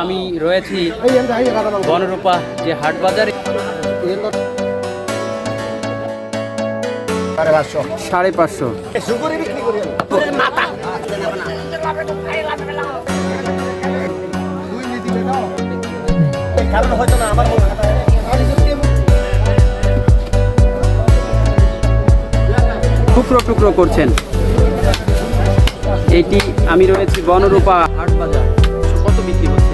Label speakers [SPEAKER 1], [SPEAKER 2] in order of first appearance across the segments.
[SPEAKER 1] আমি রয়েছি বনরূপা, যে হাট বাজারে সাড়ে পাঁচশো। টুকরো টুকরো করছেন। এটি আমি রয়েছি বনরূপা হাট বাজার। কত বিক্রি হচ্ছে?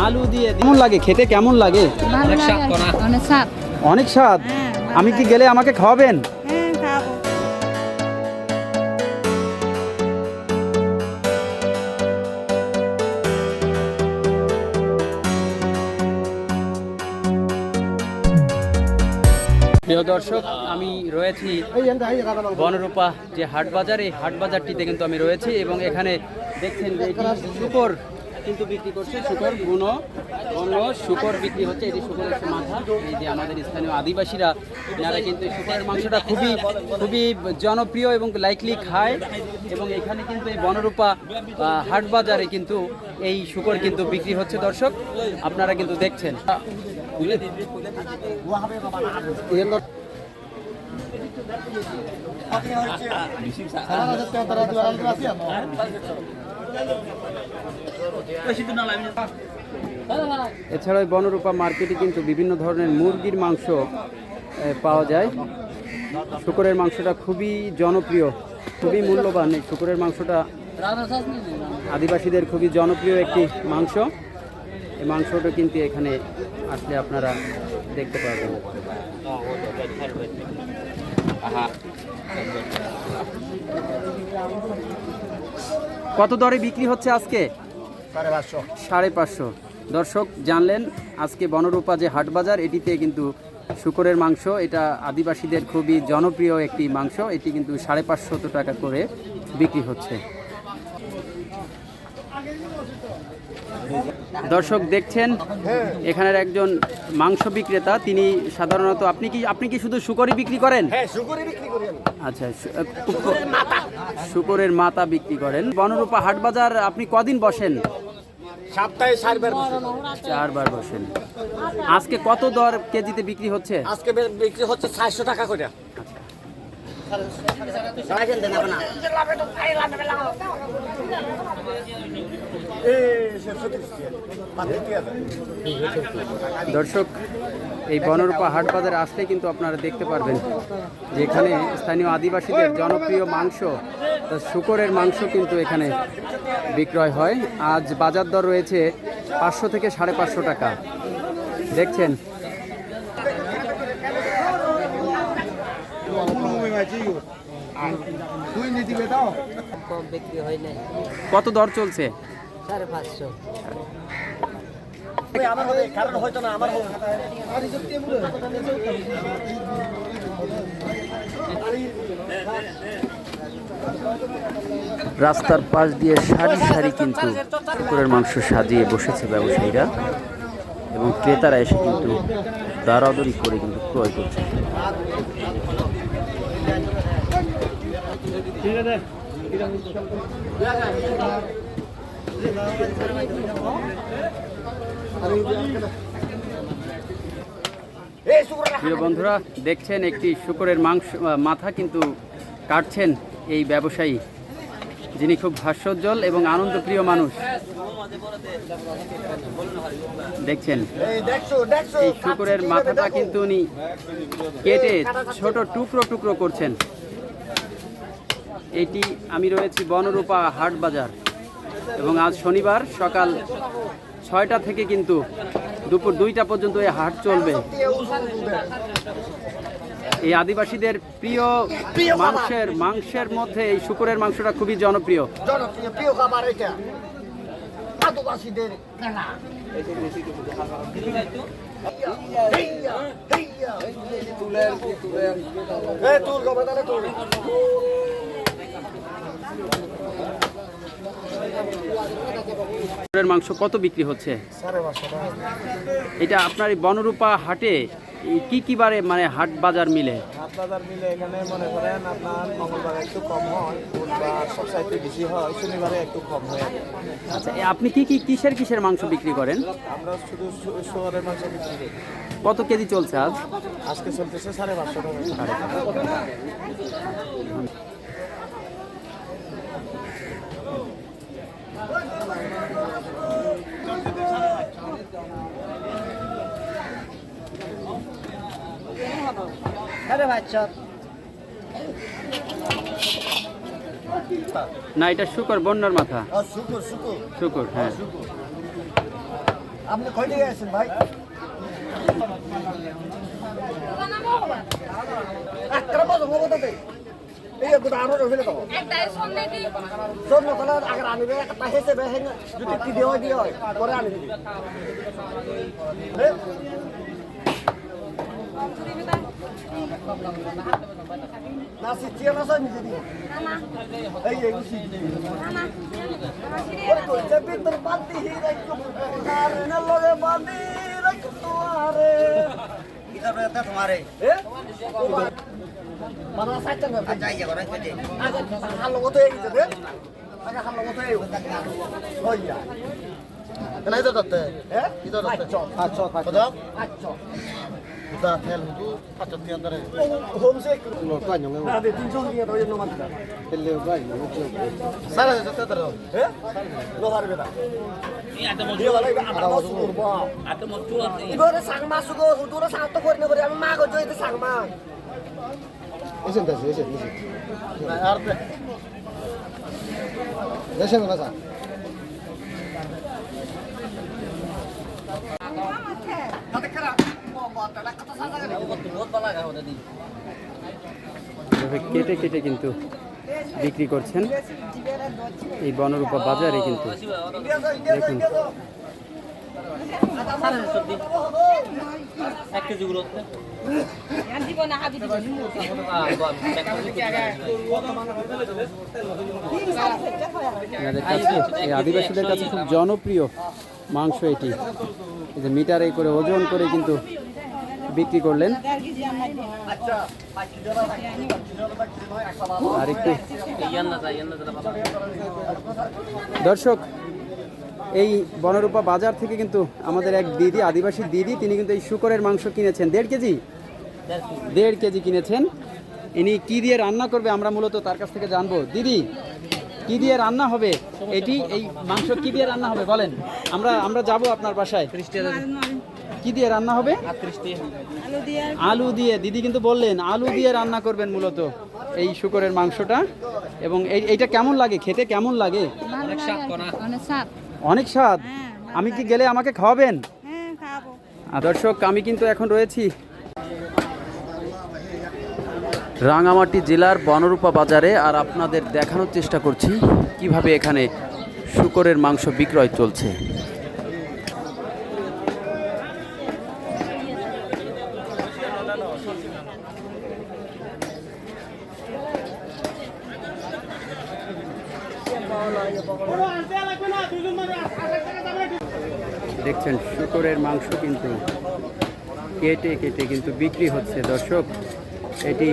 [SPEAKER 1] আলু দিয়ে কেমন লাগে? খেতে কেমন লাগে?
[SPEAKER 2] অনেক স্বাদ।
[SPEAKER 1] অনেক স্বাদ।
[SPEAKER 2] হ্যাঁ,
[SPEAKER 1] আমি কি গেলে আমাকে খাওয়াবেন?
[SPEAKER 2] হ্যাঁ
[SPEAKER 1] প্রিয় দর্শক আমি রয়েছি বনরূপা যে হাট বাজার এই হাট বাজারটিতে কিন্তু আমি রয়েছি এবং এখানে দেখছেন যে শুকর কিন্তু বিক্রি করছে শুকর বুনো বন্য শুকর বিক্রি হচ্ছে, এটি শুকরের মাথা। এই যে আমাদের স্থানীয় আদিবাসীরা, এনারা কিন্তু শুকরের মাংসটা খুবই খুবই জনপ্রিয় এবং লাইকলি খায়। এবং এখানে কিন্তু এই বনরূপা হাট বাজারে কিন্তু এই শুকর কিন্তু বিক্রি হচ্ছে, দর্শক। আপনারা কিন্তু দেখছেন। এছাড়াও বনরূপা মার্কেটে কিন্তু বিভিন্ন ধরনের মুরগির মাংস পাওয়া যায়। শুকরের মাংসটা খুবই জনপ্রিয়, খুবই মূল্যবান। এই শুকরের মাংসটা আদিবাসীদের খুবই জনপ্রিয় একটি মাংস। এই মাংসটা কিন্তু এখানে আসলে আপনারা দেখতে পাবেন কত দরে বিক্রি হচ্ছে আজকে?
[SPEAKER 3] সাড়ে পাঁচশো।
[SPEAKER 1] দর্শক জানলেন আজকে বনরূপা যে হাট বাজার এটিতে কিন্তু শুকরের মাংস এটা আদিবাসীদের খুবই জনপ্রিয় একটি মাংস এটি কিন্তু সাড়ে পাঁচশত টাকা করে বিক্রি হচ্ছে। দর্শক দেখছেন? এখানের একজন মাংস বিক্রেতা তিনি সাধারণত আপনি কি আপনি কি শুধু শুকরই বিক্রি করেন?
[SPEAKER 3] হ্যাঁ শুকুরি বিক্রি করি।
[SPEAKER 1] আচ্ছা শুকরের মাথা বিক্রি করেন। বনরূপা হাট বাজার আপনি কদিন বসেন?
[SPEAKER 3] সপ্তাহে চারবার
[SPEAKER 1] চারবার বসেন। আজকে কত দর কেজিতে বিক্রি হচ্ছে?
[SPEAKER 3] আজকে বিক্রি হচ্ছে চারশো টাকা করে।
[SPEAKER 1] দর্শক এই বনরূপা হাট বাজারে আসলে কিন্তু আপনারা দেখতে পারবেন যে এখানে স্থানীয় আদিবাসীদের জনপ্রিয় মাংস তা শুকরের মাংস কিন্তু এখানে বিক্রয় হয়। আজ বাজার দর রয়েছে পাঁচশো থেকে সাড়ে পাঁচশো টাকা। দেখছেন? কত দর চলছে?
[SPEAKER 4] সাড়ে পাঁচশো।
[SPEAKER 3] কারণ হয়তো না আমার
[SPEAKER 1] রাস্তার পাশ দিয়ে সারি সারি কিন্তু কুকুরের মাংস সাজিয়ে বসেছে ব্যবসায়ীরা এবং ক্রেতারা এসে কিন্তু দারাদরি করে কিন্তু ক্রয় করছে।
[SPEAKER 3] এই শুকুর
[SPEAKER 1] প্রিয় বন্ধুরা, দেখছেন একটি শুকরের মাংস মাথা কিন্তু কাটছেন এই ব্যবসায়ী। যিনি খুব হাস্যোজ্জ্বল এবং আনন্দপ্রিয় মানুষ। দেখছেন,
[SPEAKER 3] এই
[SPEAKER 1] শুকরের মাথাটা কিন্তু উনি কেটে ছোট টুকরো টুকরো করছেন। এটি আমি রয়েছি বনরূপা হাট বাজার। এবং আজ শনিবার সকাল ছয়টা থেকে কিন্তু দুপুর দুইটা পর্যন্ত এই হাট চলবে। এই আদিবাসীদের প্রিয় মাংসের মাংসের মধ্যে এই শুকরের মাংসটা খুবই জনপ্রিয়।
[SPEAKER 3] জনপ্রিয় প্রিয় খাবার এটা।
[SPEAKER 5] আদিবাসীদের তুল গবে তাহলে তুল
[SPEAKER 1] শুকরের মাংস কত বিক্রি হচ্ছে? এটা আপনার বনরূপা হাটে কি কি বারে মানে হাট বাজার মিলে?
[SPEAKER 3] হাট বাজার মিলে এখানে মনে করেন আপনার মঙ্গলবারে একটু কম হয় বুধবার বেশি হয় শনিবারে একটু কম হয়।
[SPEAKER 1] আচ্ছা আপনি কি কি কিসের কিসের মাংস বিক্রি করেন?
[SPEAKER 3] আমরা শুধু শহরের মাংস বিক্রি করি।
[SPEAKER 1] কত কেজি চলছে আজ?
[SPEAKER 3] আজকে চলতেছে সাড়ে পাঁচশো টাকা।
[SPEAKER 1] না এটা শুকর বন্যার মাথা।
[SPEAKER 5] শুকুর
[SPEAKER 1] হ্যাঁ।
[SPEAKER 5] আপনি কয় টাকা আছেন ভাই? একটা বাজে হব তাতে এই একটা আরও রহিলে তো
[SPEAKER 2] একটাই সন্ধ্যে কি
[SPEAKER 5] সব নকলা আগে আনিবে একটা হেসে বে যদি কি দেওয়া দিয়ে হয় পরে আনি দিবি না সিটিয়া না সব নিজে দিয়ে
[SPEAKER 2] না
[SPEAKER 5] এই এই গুছি
[SPEAKER 2] না না
[SPEAKER 5] ওরে কই যে ভিতর বালতি হি রাখো আর না লগে বালতি রাখো তোমারে
[SPEAKER 4] এটা বেটা তোমারে
[SPEAKER 5] এ মানা সাইতে না
[SPEAKER 4] যাই যা করে কইতে
[SPEAKER 5] আগে হালো কত এই যাবে আগে হালো কত এই হইয়া
[SPEAKER 3] নাই তো দত্তে
[SPEAKER 5] হ্যাঁ
[SPEAKER 3] ইতো দত্তে
[SPEAKER 5] আচ্ছা
[SPEAKER 3] আচ্ছা কত
[SPEAKER 5] আচ্ছা
[SPEAKER 3] দা তেল হুদু পাঁচ তি আন্দারে
[SPEAKER 5] হোমসে
[SPEAKER 3] লো কাño ngi
[SPEAKER 5] না দে 300 দিয়ে রয়ে নমাজ দা
[SPEAKER 3] elle vai no jo sara de tete tero
[SPEAKER 5] হ্যাঁ লো হারবে দা দিয়ে বলে আটা মাস করব আটা মাস চুয়াতে ইগরে সাং মাস গো হুদুরে সাং তো করি না করে আমি মা গো জইতে সাং মা
[SPEAKER 3] esen da esen esen ar de দেশে না সা
[SPEAKER 5] তাতে খারাপ বাবাটা কত সাজা গেল
[SPEAKER 4] বহুত ভালো লাগা হতে দি
[SPEAKER 1] এভাবে কেটে কেটে কিন্তু বিক্রি করছেন। এই বনরূপা বাজারে কিন্তু
[SPEAKER 5] ইন্ডিয়া যাও ইন্ডিয়া যাও ইন্ডিয়া যাও
[SPEAKER 4] এক কেজি গুলো
[SPEAKER 2] দিব না হাবি দিব
[SPEAKER 1] এনাদের কাছে, এই আদিবাসীদের কাছে খুব জনপ্রিয় মাংস এটি। মিটারে করে ওজন করে কিন্তু বিক্রি করলেন। দর্শক, এই বনরূপা বাজার থেকে কিন্তু আমাদের এক দিদি, আদিবাসী দিদি, তিনি কিন্তু এই শুকরের মাংস কিনেছেন। দেড় কেজি? দেড় কেজি কিনেছেন। ইনি কি দিয়ে রান্না করবে আমরা মূলত তার কাছ থেকে জানব। দিদি, কি দিয়ে রান্না হবে? এটি এই মাংস কি দিয়ে রান্না হবে? বলেন। আমরা আমরা যাব আপনার বাসায়। কি দিয়ে রান্না হবে? আলু দিয়ে। দিদি কিন্তু বললেন আলু দিয়ে রান্না করবেন মূলত এই শুকরের মাংসটা। এবং এই এইটা কেমন লাগে? খেতে কেমন লাগে?
[SPEAKER 2] অনেক স্বাদ অনেক স্বাদ।
[SPEAKER 1] অনেক স্বাদ?
[SPEAKER 2] হ্যাঁ,
[SPEAKER 1] আমি কি গেলে আমাকে খাওয়াবেন?
[SPEAKER 2] হ্যাঁ
[SPEAKER 1] দর্শক আমি কিন্তু এখন রয়েছি রাঙামাটি জেলার বনরূপা বাজারে আর আপনাদের দেখানোর চেষ্টা করছি কীভাবে এখানে শুকরের মাংস বিক্রয় চলছে। দেখছেন শুকরের মাংস কিন্তু কেটে কেটে কিন্তু বিক্রি হচ্ছে। দর্শক এটি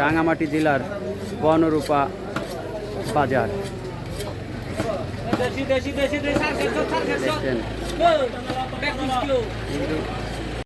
[SPEAKER 1] রাঙামাটি জেলার বনরূপা বাজার। দেখছেন।